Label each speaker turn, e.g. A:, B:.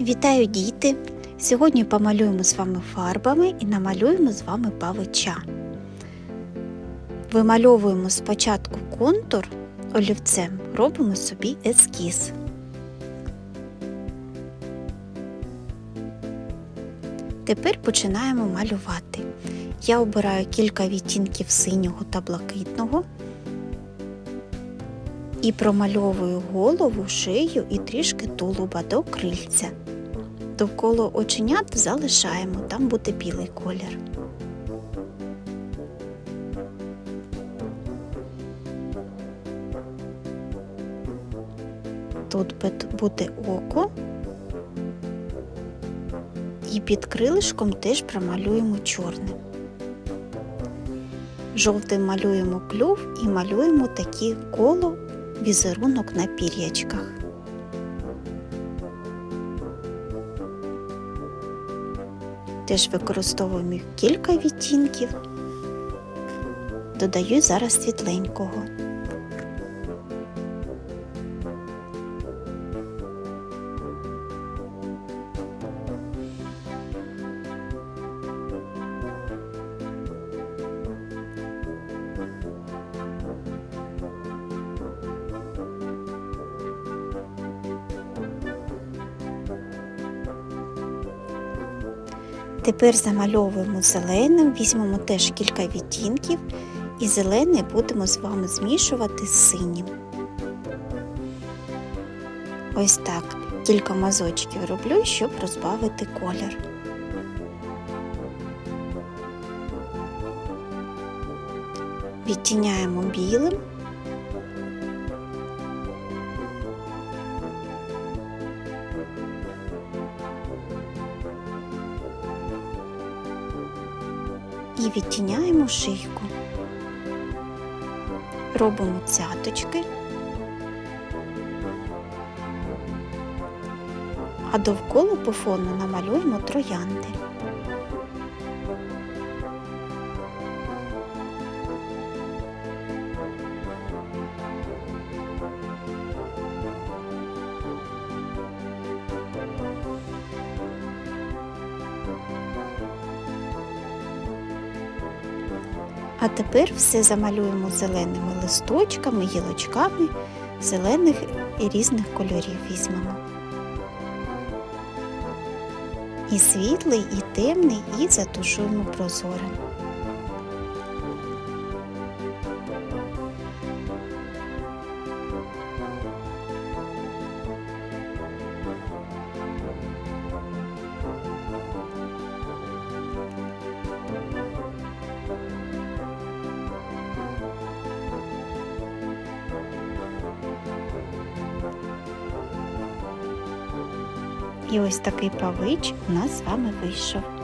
A: Вітаю діти! Сьогодні помалюємо з вами фарбами і намалюємо з вами павича. Вимальовуємо спочатку контур олівцем, робимо собі ескіз. Тепер починаємо малювати. Я обираю кілька відтінків синього та блакитного і промальовую голову, шию і трішки тулуба до крильця. Довкола оченят залишаємо, там буде білий колір. Тут буде око. І під крилишком теж промалюємо чорним. Жовтим малюємо клюв і малюємо такі коло візерунок на пір'ячках. Теж використовуємо кілька відтінків, додаю зараз світленького. Тепер замальовуємо зеленим, візьмемо теж кілька відтінків і зелений будемо з вами змішувати з синім. Ось так кілька мазочків роблю, щоб розбавити колір. Відтіняємо білим. І відтіняємо шийку. Робимо цяточки, а довкола по фону намалюємо троянди. А тепер все замалюємо зеленими листочками, гілочками зелених і різних кольорів візьмемо. І світлий, і темний, і затушуємо прозорим. І ось такий павич у нас з вами вийшов.